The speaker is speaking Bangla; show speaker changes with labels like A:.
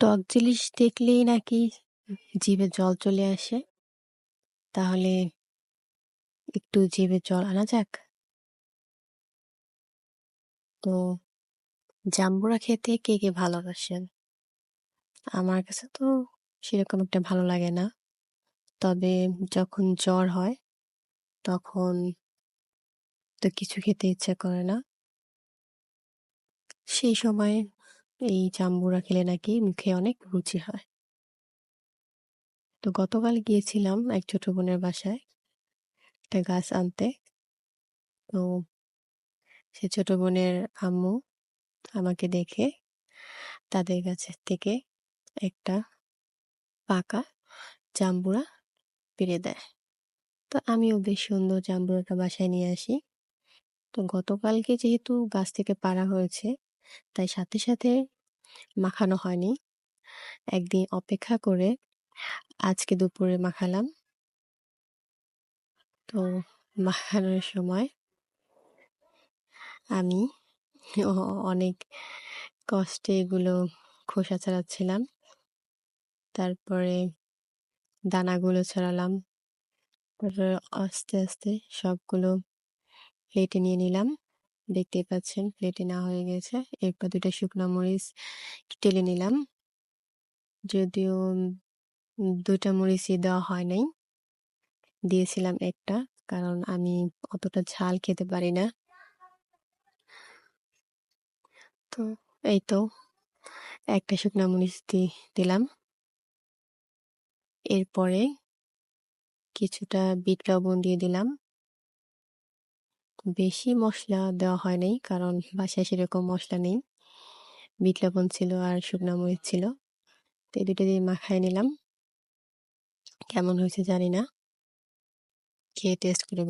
A: টক জিনিস দেখলেই নাকি জিভে জল চলে আসে। তাহলে একটু জিভে জল আনা যাক। তো জাম্বুরা খেতে কে কে ভালোবাসেন? আমার কাছে তো সেরকম একটা ভালো লাগে না। তবে যখন জ্বর হয়, তখন তো কিছু খেতে ইচ্ছা করে না। সেই সময় এই জাম্বুরা খেলে নাকি মুখে অনেক রুচি হয়। তো গতকাল গিয়েছিলাম এক ছোট বোনের বাসায় একটা গাছ আনতে। তো সে ছোট বোনের আম্মু আমাকে দেখে তাদের কাছে থেকে একটা পাকা জাম্বুরা পেরে দেয়। তো আমিও বেশ সুন্দর জাম্বুরাটা বাসায় নিয়ে আসি। তো গতকালকে যেহেতু গাছ থেকে পাড়া হয়েছে তাই সাথে সাথে মাখানো হয়নি। একদিন অপেক্ষা করে আজকে দুপুরে মাখালাম। তো মাখানোর সময় আমি অনেক কষ্টে এগুলো খোসা ছাড়াচ্ছিলাম। তারপরে দানাগুলো ছড়ালাম। তারপরে আস্তে আস্তে সবগুলো প্লেটে নিয়ে নিলাম। দেখতেই পাচ্ছেন, প্লেটে না হয়ে গেছে। এরপর দুটো শুকনো মরিচ টেলে নিলাম। যদিও দুটা মরিচই দেওয়া হয় নাই। দিয়েছিলাম একটা, কারণ আমি অতটা ঝাল খেতে পারি না। তো এই তো, একটা শুকনো মরিচ দিলাম। এরপরে কিছুটা বিট লবণ দিয়ে দিলাম। বেশি মশলা দেওয়া হয় নাই, কারণ বাসায় সেরকম মশলা নেই। বিট লবণ ছিল আর শুকনো মরিচ ছিল। তো দুটো দিয়ে মাখায় নিলাম। কেমন হয়েছে জানি না। খেয়ে টেস্ট করে